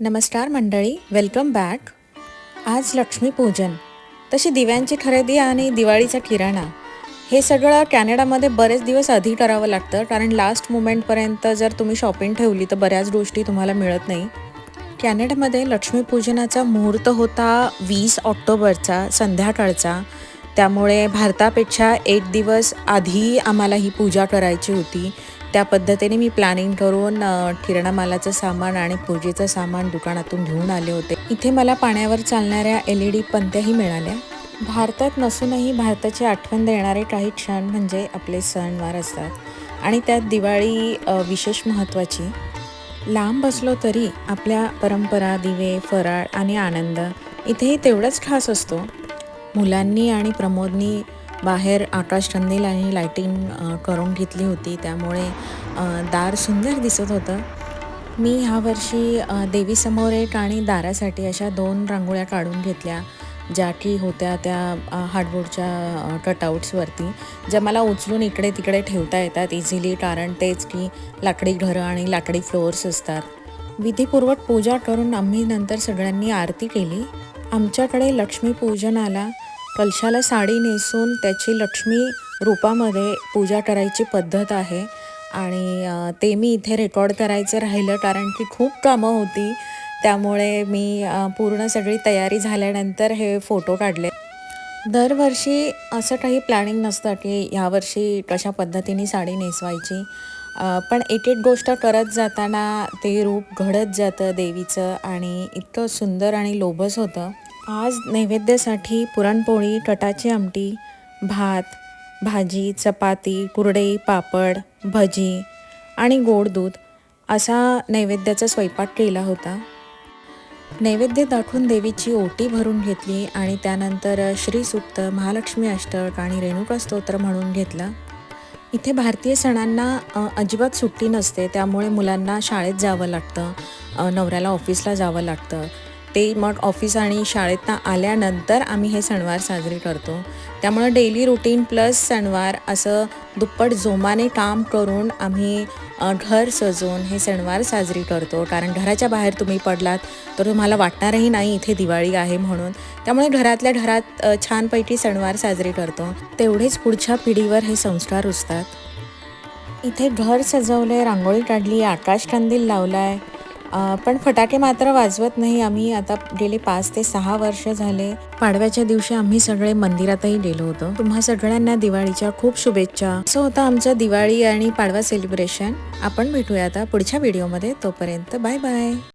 नमस्कार मंडळी welcome back आज लक्ष्मीपूजन तशी दिव्यांची खरेदी आणि दिवाळीचा किराणा हे सगळं कॅनडामध्ये बरेच दिवस आधी करावं लागतं कारण लास्ट मुमेंटपर्यंत जर तुम्ही शॉपिंग ठेवली तर बऱ्याच गोष्टी तुम्हाला मिळत नाही. कॅनडामध्ये लक्ष्मीपूजनाचा मुहूर्त होता वीस ऑक्टोबरचा संध्याकाळचा. त्यामुळे भारतापेक्षा एक दिवस आधी आम्हाला ही पूजा करायची होती. त्या पद्धतीने मी प्लॅनिंग करून अ, मालाचं सामान आणि पूजेचं सामान दुकानातून घेऊन आले होते. इथे मला पाण्यावर चालणाऱ्या एल ई डी पंत्याही मिळाल्या. भारतात नसूनही भारताची आठवण देणारे काही क्षण म्हणजे आपले सणवार असतात. आणि त्यात दिवाळी विशेष महत्त्वाची. लांब असलो तरी आपल्या परंपरा दिवे फराळ आणि आनंद इथेही तेवढाच खास असतो. मुलांनी आणि प्रमोदनी बाहेर आकाशकंदील आणि लायटिंग करून घेतली होती. त्यामुळे दार सुंदर दिसत होतं. मी ह्यावर्षी देवीसमोर एक आणि दारासाठी अशा दोन रांगोळ्या काढून घेतल्या ज्या की होत्या त्या हार्डबोर्डच्या कटआउट्सवरती ज्या मला उचलून इकडे तिकडे ठेवता येतात इझिली कारण तेच की लाकडी घरं आणि लाकडी फ्लोअर्स असतात. विधीपूर्वक पूजा करून आम्ही नंतर सगळ्यांनी आरती केली. आमच्याकडे लक्ष्मीपूजनाला कलशाला साडी नेसून त्याची लक्ष्मी रूपामध्ये पूजा करायची पद्धत आहे. आणि ते मी इथे रेकॉर्ड करायचं राहिलं कारण की खूप कामं होती. त्यामुळे मी पूर्ण सगळी तयारी झाल्यानंतर हे फोटो काढले. दरवर्षी असं काही प्लॅनिंग नसतं की ह्यावर्षी कशा पद्धतीने साडी नेसवायची. पण एक एक गोष्ट करत जाताना ते रूप घडत जातं देवीचं आणि इतकं सुंदर आणि लोभस होतं. आज नैवेद्यासाठी पुरणपोळी टटाची आमटी भात भाजी चपाती कुरडई पापड भजी आणि गोड दूध असा नैवेद्याचा स्वयंपाक केला होता. नैवेद्य दाखवून देवीची ओटी भरून घेतली आणि त्यानंतर श्रीसूक्त महालक्ष्मी अष्टक आणि रेणुका स्तोत्र म्हणून घेतलं. इथे भारतीय सणांना अजिबात सुट्टी नसते त्यामुळे मुलांना शाळेत जावं लागतं नवऱ्याला ऑफिसला जावं लागतं ते मग ऑफिस आणि शाळेतनं आल्यानंतर आम्ही हे सणवार साजरे करतो. त्यामुळं डेली रुटीन प्लस सणवार असं दुप्पट जोमाने काम करून आम्ही घर सजवून हे सणवार साजरी करतो. कारण घराच्या बाहेर तुम्ही पडलात तर तुम्हाला वाटणारही नाही इथे दिवाळी आहे म्हणून. त्यामुळे घरातल्या घरात छानपैकी सणवार साजरे करतो. तेवढेच पुढच्या पिढीवर हे संस्कार रुजतात. इथे घर सजवलंय रांगोळी काढली आकाशकंदील लावला आहे पण फटाके मात्र वाजवत नाही. आम्ही आता गेले पाच ते सहा वर्ष झाले. पाडव्याच्या दिवशी आम्ही सगळे मंदिरातही गेलो होतो. तुम्हा सगळ्यांना दिवाळीच्या खूप शुभेच्छा. असं होतं आमचं दिवाळी आणि पाडवा सेलिब्रेशन आपण भेटूया आता पुढच्या व्हिडिओमध्ये तोपर्यंत बाय बाय.